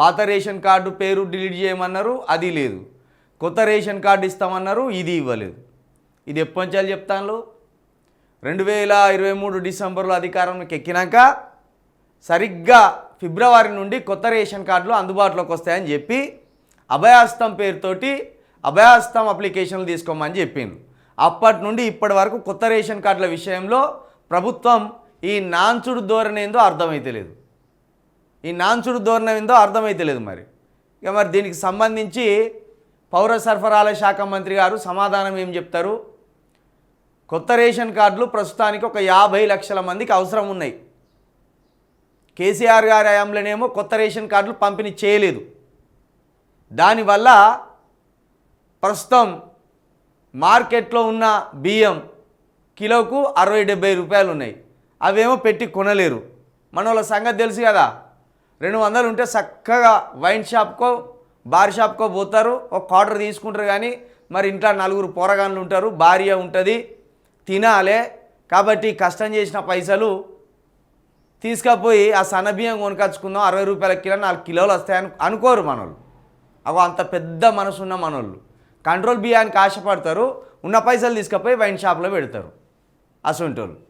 పాత ration card పేరు delete చేయమన్నారు అది లేదు. కొత్త రేషన్ కార్డు ఇస్తామన్నారు ఇది ఇవ్వలేదు. ఇది ఎప్పటి నుంచి చెప్తాను రెండు వేల ఇరవై మూడు డిసెంబర్లో అధికారంలోకి ఎక్కినాక సరిగ్గా ఫిబ్రవరి నుండి కొత్త రేషన్ కార్డులు అందుబాటులోకి వస్తాయని చెప్పి అభయాస్తం పేరుతోటి అభయాస్తం అప్లికేషన్లు తీసుకోమని చెప్పిండు అప్పటి నుండి ఇప్పటి వరకు కొత్త రేషన్ కార్డుల విషయంలో ప్రభుత్వం ఈ నాన్చుడు ధోరణి ఏందో అర్థమైతలేదు. ఈ నాన్సుడు ధోరణం ఏందో అర్థమైతలేదు మరి. ఇక మరి దీనికి సంబంధించి పౌర సరఫరాల శాఖ మంత్రి గారు సమాధానం ఏం చెప్తారు? కొత్త రేషన్ కార్డులు ప్రస్తుతానికి ఒక యాభై లక్షల మందికి అవసరం ఉన్నాయి. కేసీఆర్ గారి హయాంలోనేమో కొత్త రేషన్ కార్డులు పంపిణీ చేయలేదు. దానివల్ల ప్రస్తుతం మార్కెట్లో ఉన్న బియ్యం కిలోకు అరవై డెబ్బై రూపాయలు ఉన్నాయి. అవేమో పెట్టి కొనలేరు. మన వాళ్ళ సంగతి తెలుసు కదా. రెండు వందలు ఉంటే చక్కగా వైన్ షాప్కో బార్ షాప్కో పోతారు. ఒక క్వార్టర్ తీసుకుంటారు కానీ మరి ఇంట్లో నలుగురు పోరగాళ్ళు ఉంటారు. భార్య ఉంటుంది తినాలే. కాబట్టి కష్టం చేసిన పైసలు తీసుకపోయి ఆ సన్నబియ్యం కొనుకొచ్చుకుందాం. అరవై రూపాయల కిలో నాలుగు కిలోలు వస్తాయని అనుకోరు మనోళ్ళు. అవి అంత పెద్ద మనసు ఉన్న మనోళ్ళు. కంట్రోల్ బియ్యానికి ఆశపడతారు. ఉన్న పైసలు తీసుకపోయి వైన్ షాప్లో పెడతారు. అసొంటోళ్ళు.